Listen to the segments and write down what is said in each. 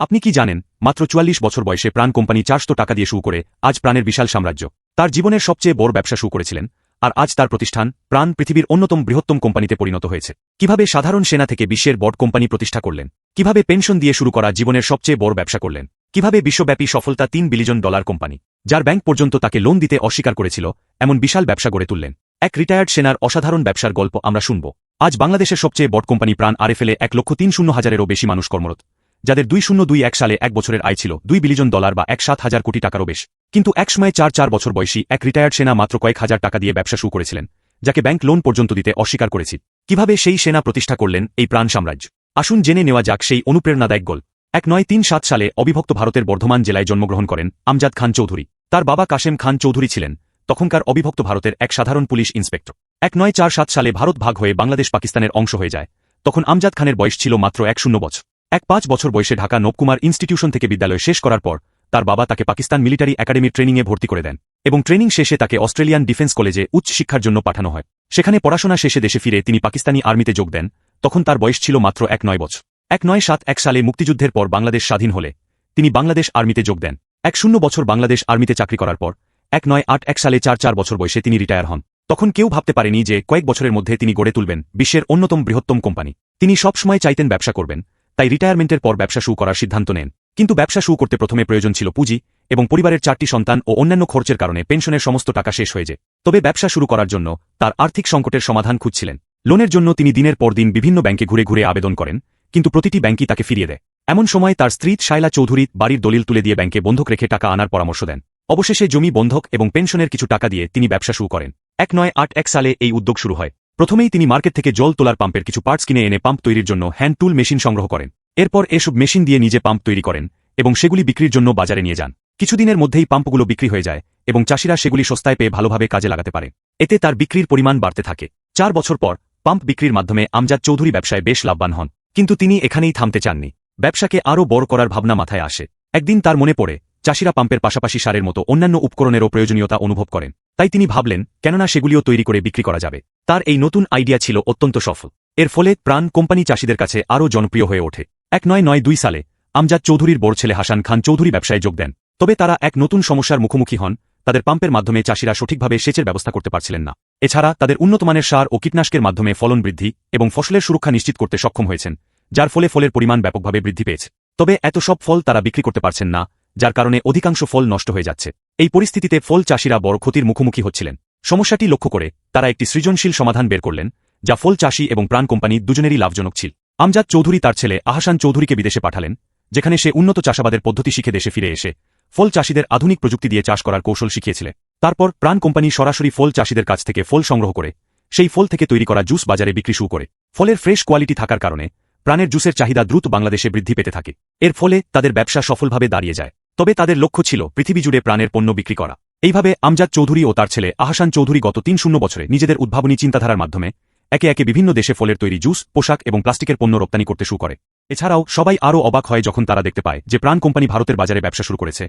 আপনি কি জানেন, মাত্র চুয়াল্লিশ বছর বয়সে প্রাণ কোম্পানি চারশো টাকা দিয়ে শুরু করে আজ প্রাণের বিশাল সাম্রাজ্য। তার জীবনের সবচেয়ে বড় ব্যবসা শুরু করেছিলেন, আর আজ তার প্রতিষ্ঠান প্রাণ পৃথিবীর অন্যতম বৃহত্তম কোম্পানিতে পরিণত হয়েছে। কীভাবে সাধারণ সেনা থেকে বিশ্বের বড় কোম্পানি প্রতিষ্ঠা করলেন, কীভাবে পেনশন দিয়ে শুরু করা জীবনের সবচেয়ে বড় ব্যবসা করলেন, কীভাবে বিশ্বব্যাপী সফলতা তিন বিলিয়ন ডলার কোম্পানি, যার ব্যাংক পর্যন্ত তাকে লোন দিতে অস্বীকার করেছিল, এমন বিশাল ব্যবসা গড়ে তুললেন। এক রিটায়ার্ড সেনার অসাধারণ ব্যবসার গল্প আমরা শুনব। আজ বাংলাদেশের সবচেয়ে বড় কোম্পানি প্রাণ আরএফএলে এক লক্ষ তিন শূন্য হাজারেরও বেশি মানুষ কর্মরত। যাদের দুই শূন্য দুই এক সালে এক বছরের আয় ছিল, দুই বিলিয়ন ডলার বা এক সাত হাজার কোটি টাকারও বেশ। কিন্তু একসময় চার চার বছর বয়সী এক রিটায়ার্ড সেনা মাত্র কয়েক হাজার টাকা দিয়ে ব্যবসা শুরু করেছিলেন, যাকে ব্যাংক লোন পর্যন্ত দিতে অস্বীকার করেছি। কীভাবে সেই সেনা প্রতিষ্ঠা করলেন এই প্রাণ সাম্রাজ্য? আসুন জেনে নেওয়া যাক সেই অনুপ্রেরণাদায়ক গোল। এক নয় তিন সাত সালে অবিভক্ত ভারতের বর্ধমান জেলায় জন্মগ্রহণ করেন আমজাদ খান চৌধুরী। তার বাবা কাশেম খান চৌধুরী ছিলেন তখনকার অবিভক্ত ভারতের এক সাধারণ পুলিশ ইন্সপেক্টর। এক নয় চার সাত সালে ভারত ভাগ হয়ে বাংলাদেশ পাকিস্তানের অংশ হয়ে যায়, তখন আমজাদ খানের বয়স ছিল মাত্র এক শূন্য বছর। এক পাঁচ বছর বয়সে ঢাকা নবকুমার ইনস্টিটিউশন থেকে বিদ্যালয় শেষ করার পর, তার বাবা তাকে পাকিস্তান মিলিটারি একাডেমির ট্রেনিংয়ে ভর্তি করে দেন এবং ট্রেনিং শেষে তাকে অস্ট্রেলিয়ান ডিফেন্স কলেজে উচ্চ শিক্ষার জন্য পাঠানো হয়। সেখানে পড়াশোনা শেষে দেশে ফিরে তিনি পাকিস্তানি আর্মিতে যোগ দেন, তখন তার বয়স ছিল মাত্র এক নয় বছর। এক নয় সাত এক সালে মুক্তিযুদ্ধের পর বাংলাদেশ স্বাধীন হলে, তিনি বাংলাদেশ আর্মিতে যোগ দেন। এক শূন্য বছর বাংলাদেশ আর্মিতে চাকরি করার পর, এক নয় আট এক সালে চার চার বছর বয়সে তিনি রিটায়ার হন। তখন কেউ ভাবতে পারেনি যে কয়েক বছরের মধ্যে তিনি গড়ে তুলবেন বিশ্বের অন্যতম বৃহত্তম কোম্পানি। তিনি সবসময় চাইতেন ব্যবসা করবেন তাই রিটায়ারমেন্টের পর ব্যবসা শুরু করার সিদ্ধান্ত নেন। কিন্তু ব্যবসা শুরু করতে প্রথমে প্রয়োজন ছিল পুঁজি এবং পরিবারের চারটি সন্তান ও অন্যান্য খরচের কারণে পেনশনের সমস্ত টাকা শেষ হয়ে যায়। তবে ব্যবসা শুরু করার জন্য তার আর্থিক সংকটের সমাধান খুঁজছিলেন। লোনের জন্য তিনি দিনের পর দিন বিভিন্ন ব্যাংকে ঘুরে ঘুরে আবেদন করেন, কিন্তু প্রতিটি ব্যাংকই তাকে ফিরিয়ে দেয়। এমন সময় তার স্ত্রী শাইলা চৌধুরী বাড়ির দলিল তুলে দিয়ে ব্যাংকে বন্ধক রেখে টাকা আনার পরামর্শ দেন। অবশেষে জমি বন্ধক এবং পেনশনের কিছু টাকা দিয়ে তিনি ব্যবসা শুরু করেন। এক নয় আট এক সালে এই উদ্যোগ শুরু হয়। প্রথমেই তিনি মার্কেট থেকে জল তোলার পাম্পের কিছু পার্টস কিনে এনে পাম্প তৈরির জন্য হ্যান্ড টুল মেশিন সংগ্রহ করেন। এরপর এসব মেশিন দিয়ে নিজে পাম্প তৈরি করেন এবং সেগুলি বিক্রির জন্য বাজারে নিয়ে যান। কিছুদিনের মধ্যেই পাম্পগুলো বিক্রি হয়ে যায় এবং চাষিরা সেগুলি সস্তায় পেয়ে ভালোভাবে কাজে লাগাতে পারে। এতে তার বিক্রির পরিমাণ বাড়তে থাকে। চার বছর পর পাম্প বিক্রির মাধ্যমে আমজাদ চৌধুরী ব্যবসায় বেশ লাভবান হন। কিন্তু তিনি এখানেই থামতে চাননি। ব্যবসাকে আরও বড় করার ভাবনা মাথায় আসে। একদিন তার মনে পড়ে, চাষিরা পাম্পের পাশাপাশি সারের মতো অন্যান্য উপকরণেরও প্রয়োজনীয়তা অনুভব করেন। তাই তিনি ভাবলেন, কেননা সেগুলিও তৈরি করে বিক্রি করা যাবে। তার এই নতুন আইডিয়া ছিল অত্যন্ত সফল। এর ফলে প্রাণ কোম্পানি চাষিদের কাছে আরও জনপ্রিয় হয়ে ওঠে। এক নয় নয় দুই সালে আমজাদ চৌধুরীর বড় ছেলে হাসান খান চৌধুরী ব্যবসায় যোগ দেন। তবে তারা এক নতুন সমস্যার মুখোমুখি হন, তাদের পাম্পের মাধ্যমে চাষিরা সঠিকভাবে সেচের ব্যবস্থা করতে পারছিলেন না। এছাড়া তাদের উন্নতমানের সার ও কীটনাশকের মাধ্যমে ফলন বৃদ্ধি এবং ফসলের সুরক্ষা নিশ্চিত করতে সক্ষম হয়েছেন, যার ফলে ফলের পরিমাণ ব্যাপকভাবে বৃদ্ধি পেয়েছে। তবে এত সব ফল তারা বিক্রি করতে পারছেন না যার কারণে অধিকাংশ ফল নষ্ট হয়ে যাচ্ছে। এই পরিস্থিতিতে ফল চাষিরা বড় ক্ষতির মুখোমুখি হচ্ছিলেন। সমস্যাটি লক্ষ্য করে তারা একটি সৃজনশীল সমাধান বের করলেন, যা ফল চাষি এবং প্রাণ কোম্পানি দুজনেরই লাভজনক ছিল। আমজাদ চৌধুরী তার ছেলে আহাসান চৌধুরীকে বিদেশে পাঠালেন, যেখানে সে উন্নত চাষাবাদের পদ্ধতি শিখে দেশে ফিরে এসে ফল চাষিদের আধুনিক প্রযুক্তি দিয়ে চাষ করার কৌশল শিখিয়েছিল তারপর প্রাণ কোম্পানি সরাসরি ফল চাষিদের কাছ থেকে ফল সংগ্রহ করে, সেই ফল থেকে তৈরি করা জুস বাজারে বিক্রি শুরু করে। ফলের ফ্রেশ কোয়ালিটি থাকার কারণে প্রাণের জুসের চাহিদা দ্রুত বাংলাদেশে বৃদ্ধি পেতে থাকে। এর ফলে তাদের ব্যবসা সফলভাবে দাঁড়িয়ে যায়। তবে তাদের লক্ষ্য ছিল পৃথিবী জুড়ে প্রাণের পণ্য বিক্রি করা। এইভাবে আমজাদ চৌধুরী ও তার ছেলে আহাসান চৌধুরী গত তিন শূন্য বছরে নিজেদের উদ্ভাবনী চিন্তাধারার মাধ্যমে একে একে বিভিন্ন দেশে ফলের তৈরি জুস, পোশাক এবং প্লাস্টিকের পণ্য রপ্তানি করতে শুরু করে। এছাড়াও সবাই আরও অবাক হয় যখন তারা দেখতে পায় যে প্রাণ কোম্পানি ভারতের বাজারে ব্যবসা শুরু করেছে।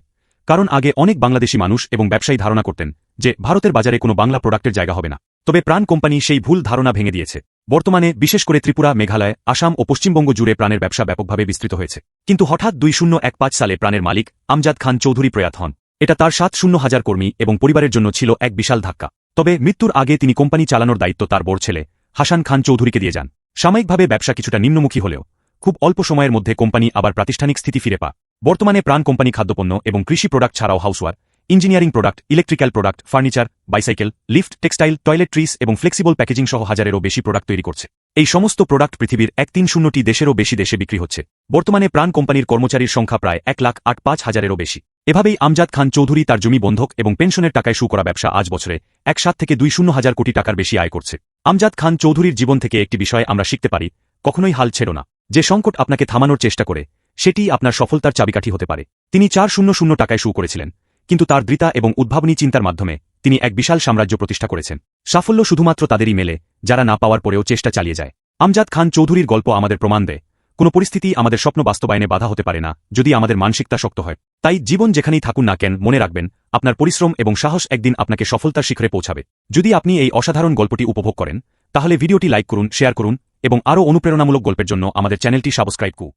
কারণ আগে অনেক বাংলাদেশি মানুষ এবং ব্যবসায়ী ধারণা করতেন যে ভারতের বাজারে কোনো বাংলা প্রোডাক্টের জায়গা হবে না। তবে প্রাণ কোম্পানি সেই ভুল ধারণা ভেঙে দিয়েছে। বর্তমানে, বিশেষ করে ত্রিপুরা, মেঘালয়, আসাম ও পশ্চিমবঙ্গ জুড়ে প্রাণের ব্যবসা ব্যাপকভাবে বিস্তৃত হয়েছে। কিন্তু হঠাৎ দুই শূন্য এক পাঁচ সালে প্রাণের মালিক আমজাদ খান চৌধুরী প্রয়াত হন। এটা তার সাত শূন্য হাজার কর্মী এবং পরিবারের জন্য ছিল এক বিশাল ধাক্কা। তবে মৃত্যুর আগে তিনি কোম্পানি চালানোর দায়িত্ব তার বড় ছেলে হাসান খান চৌধুরীকে দিয়ে যান। সাময়িকভাবে ব্যবসা কিছুটা নিম্নমুখী হলেও, খুব অল্প সময়ের মধ্যে কোম্পানি আবার প্রাতিষ্ঠানিক স্থিতি ফিরে পা বর্তমানে প্রাণ কোম্পানি খাদ্যপণ্য এবং কৃষি প্রোডাক্ট ছাড়াও houseware engineering product, electrical product, furniture, bicycle, lift, textile toiletries এবং ফ্লেক্সিবল প্যাকেজিং সহ হাজারেরও বেশি প্রোডাক্ট তৈরি করছে। এই সমস্ত প্রোডাক্ট পৃথিবীর এক তিন শূন্যটি দেশেরও বেশি দেশে বিক্রি হচ্ছে। বর্তমানে প্রাণ কোম্পানির কর্মচারীর সংখ্যা প্রায় এক লাখ আট পাঁচ হাজারেরও বেশি। এভাবেই আমজাদ খান চৌধুরী তার জমি বন্ধক এবং পেনশনের টাকায় শুরু করা ব্যবসা আজ বছরে এক সাত থেকে দুই শূন্য হাজার কোটি টাকার বেশি আয় করছে। আমজাদ খান চৌধুরীর জীবন থেকে একটি বিষয় আমরা শিখতে পারি, কখনোই হাল ছেড়ো না। যে সংকট আপনাকে থামানোর চেষ্টা করে সেটি আপনার সফলতার চাবিকাঠি হতে পারে। তিনি চার শূন্য শূন্য টাকায় শুরু করেছিলেন। কিন্তু তার দৃতা এবং উদ্ভাবনী চিন্তার মাধ্যমে তিনি এক বিশাল সাম্রাজ্য প্রতিষ্ঠা করেছেন। সাফল্য শুধুমাত্র তাদেরই মেলে, যারা না পাওয়ার পরেও চেষ্টা চালিয়ে যায়। আমজাদ খান চৌধুরীর গল্প আমাদের প্রমাণ দেয়, কোনো পরিস্থিতি আমাদের স্বপ্ন বাস্তবায়নে বাধা হতে পারে না, যদি আমাদের মানসিকতা শক্ত হয়। তাই জীবন যেখানেই থাকুন না কেন, মনে রাখবেন, আপনার পরিশ্রম এবং সাহস একদিন আপনাকে সফলতার শিখরে পৌঁছাবে। যদি আপনি এই অসাধারণ গল্পটি উপভোগ করেন, তাহলে ভিডিওটি লাইক করুন, শেয়ার করুন, এবং আরও অনুপ্রেরণামূলক গল্পের জন্য আমাদের চ্যানেলটি সাবস্ক্রাইব করুন।